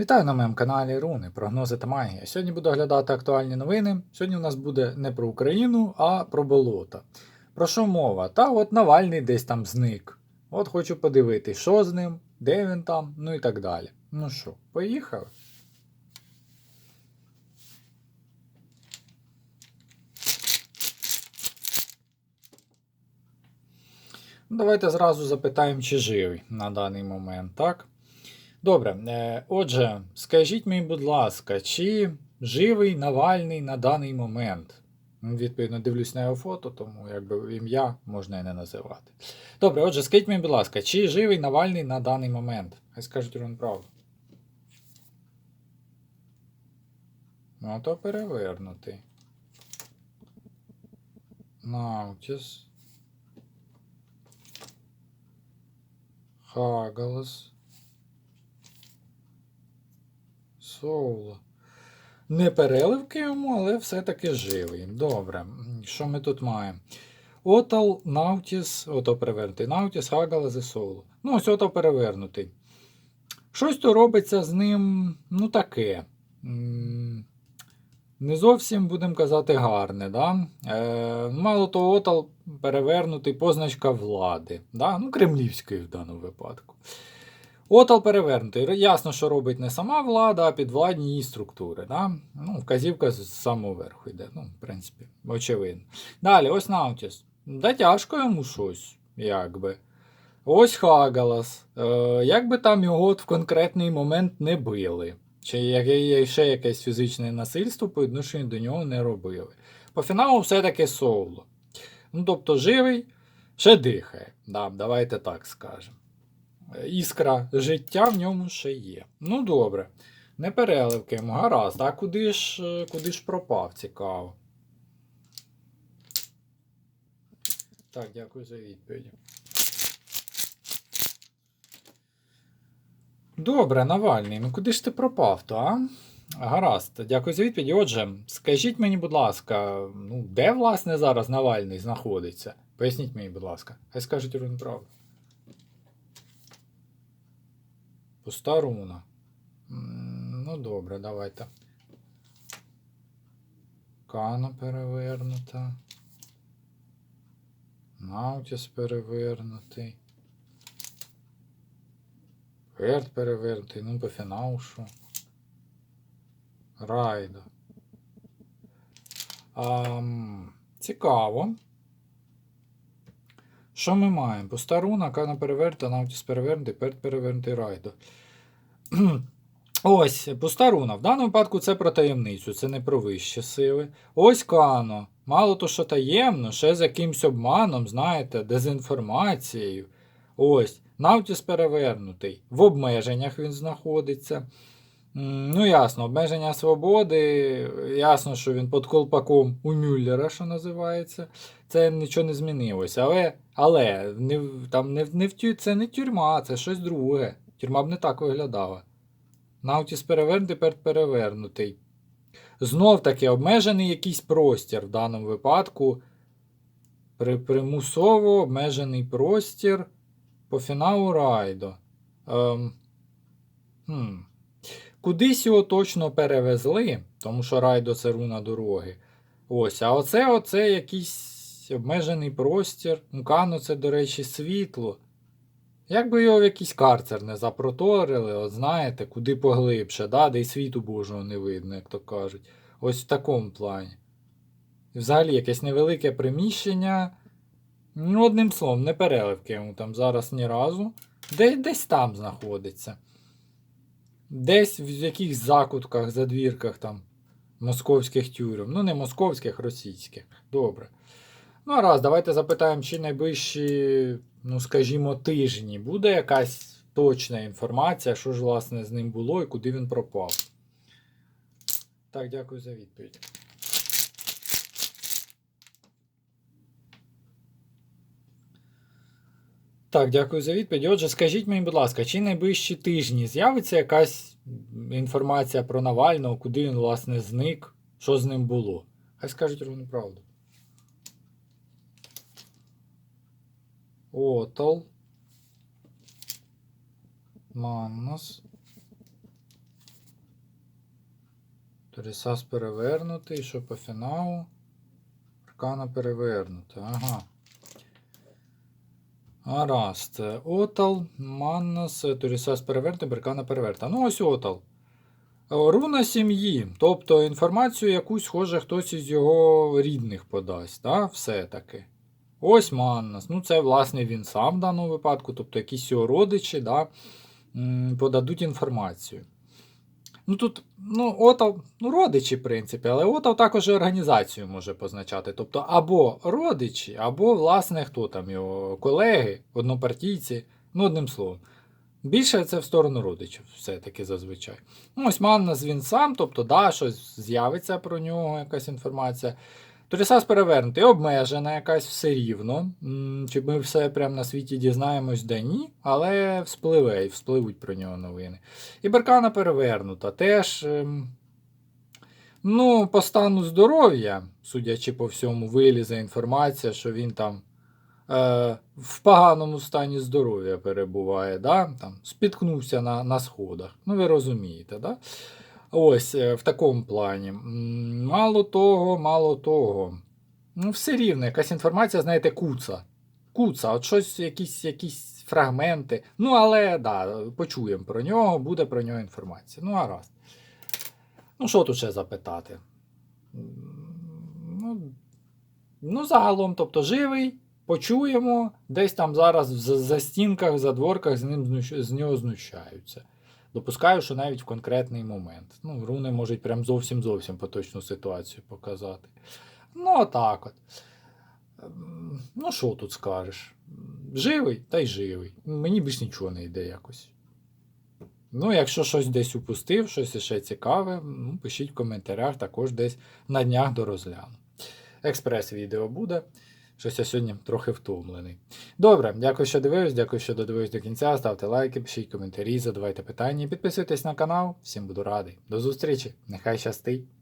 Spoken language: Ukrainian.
Вітаю на моєму каналі Руни, прогнози та магія. Сьогодні буду оглядати актуальні новини. Сьогодні у нас буде не про Україну, а про болото. Про що мова? Та от Навальний десь там зник. От хочу подивитись, що з ним, де він там, ну і так далі. Ну що, поїхали? Ну, Давайте зразу запитаємо, чи живий на даний момент, так? Добре, е, отже, скажіть мені, будь ласка, чи живий Навальний на даний момент? Ну, Відповідно, дивлюсь на його фото, тому якби ім'я можна і не називати. Добре, отже, скажіть мені, будь ласка, чи живий Навальний на даний момент? Хай скажуть він правду. Ну, то перевернутий. Наутіс. Хагалас. Соуло. Не переливки йому, але все-таки живий. Добре. Що ми тут маємо? Отал, Наутіс, ото перевернутий. Наутіс, Хагалас і Соуло. Ну, ось ото перевернутий. Щось то робиться з ним, ну таке. Не зовсім, будемо казати, гарне. Да? Е, мало того, отал перевернутий позначка влади. Да? Ну, кремлівської в даному випадку. Отал перевернутий. Ясно, що робить не сама влада, а підвладні її структури. Да? Ну, вказівка з самого верху йде. Ну, в принципі, очевидно. Далі, ось Наутіс. Да тяжко йому щось, якби. Ось Хагалас. Е, як би там його от в конкретний момент не били. Чи яке- ще якесь фізичне насильство по відношенню до нього не робили. По фіналу все-таки соло. Ну, тобто живий, ще дихає. Да, давайте так скажемо. Іскра життя в ньому ще є. Ну добре. Не переливки йому, гаразд. А куди ж, е, куди ж пропав? Цікаво. Так, дякую за відповідь. Добре, Навальний, ну куди ж ти пропав, то, а? Гаразд, дякую за відповідь. Отже, скажіть мені, будь ласка, ну де власне зараз Навальний знаходиться? Поясніть мені, будь ласка. Хай скажуть правду. Пуста руна. Ну, добре, давайте. Кана перевернута. Наутіс перевернутий. Верт перевернутий, ну по фіналу що. Райдо. Ам, цікаво. Що ми маємо? Пуста руна, Кана перевернута, Наутіс перевернутий, Перт перевернутий Райдо. Ось, пуста руна. В даному випадку це про таємницю, це не про вищі сили. Ось Кано. Мало то, що таємно, ще з якимсь обманом, знаєте, дезінформацією. Ось, Наутіс перевернутий. В обмеженнях він знаходиться. Ну, ясно, обмеження свободи. Ясно, що він під колпаком у Мюллера, що називається. Це нічого не змінилося. Але, але не, там не, не в це не тюрма, це щось друге. Тюрма б не так виглядала. Наутіс перевернутий, Перт перевернутий. Знов таки обмежений якийсь простір в даному випадку. При, примусово обмежений простір по фіналу райду. Ем, хм. Кудись його точно перевезли, тому що райдо це руна дороги. Ось, а оце, оце якийсь обмежений простір. Ну, Кано це, до речі, світло. Як би його в якийсь карцер не запроторили, от знаєте, куди поглибше, да? де й світу Божого не видно, як то кажуть. Ось в такому плані. Взагалі якесь невелике приміщення. Ну, одним словом, не переливки йому там зараз ні разу. Де, десь там знаходиться. Десь в якихось закутках, задвірках там московських тюрем. Ну, не московських, російських. Добре. Ну, а раз, давайте запитаємо, чи найближчі, ну, скажімо, тижні буде якась точна інформація, що ж, власне, з ним було і куди він пропав. Так, дякую за відповідь. Так, дякую за відповідь. Отже, скажіть мені, будь ласка, чи найближчі тижні з'явиться якась інформація про Навального, куди він, власне, зник, що з ним було? Хай скажуть ровну правду. Отол. Маннос. Торісас перевернутий, що по фіналу? Аркана перевернута. Ага. Гаразд. Отал, Маннас, Турісас перевернутий, Беркана переверта. Ну, ось Отал. Руна сім'ї, тобто інформацію якусь, схоже, хтось із його рідних подасть, да? все-таки. Ось Маннас. Ну, це, власне, він сам в даному випадку, тобто якісь його родичі да, подадуть інформацію. Ну тут, ну, Отав, ну, родичі, в принципі, але Отав також і організацію може позначати. Тобто або родичі, або, власне, хто там його колеги, однопартійці, ну, одним словом. Більше це в сторону родичів, все-таки зазвичай. Ну, ось Маннас він сам, тобто, да, щось з'явиться про нього, якась інформація. Торісас перевернутий, обмежена якась все рівно. Чи ми все прямо на світі дізнаємось, де ні, але вспливе і вспливуть про нього новини. І Беркана перевернута. Теж, ем, ну, по стану здоров'я, судячи по всьому, вилізе інформація, що він там е, в поганому стані здоров'я перебуває, да? там, спіткнувся на, на сходах. Ну, ви розумієте, да? Ось е, в такому плані. Мало того, мало того. Ну, все рівно, якась інформація, знаєте, куца. Куца, от щось, якісь, якісь фрагменти. Ну, але да, почуємо про нього, буде про нього інформація. Ну, гаразд. Ну, що тут ще запитати? Ну, ну загалом, тобто, живий, почуємо, десь там зараз в за- застінках, задворках з, ним з нього знущаються. Допускаю, що навіть в конкретний момент. Ну, руни можуть прям зовсім зовсім поточну ситуацію показати. Ну, отак от. Ем, Ну, що тут скажеш? Живий, та й живий. Мені більш нічого не йде якось. Ну, якщо щось десь упустив, щось іще цікаве, ну, пишіть в коментарях, також десь на днях дорозгляну. Експрес-відео буде. Щось я сьогодні трохи втомлений. Добре, дякую, що дивились, дякую, що додивились до кінця. Ставте лайки, пишіть коментарі, задавайте питання, підписуйтесь на канал. Всім буду радий. До зустрічі, нехай щастить!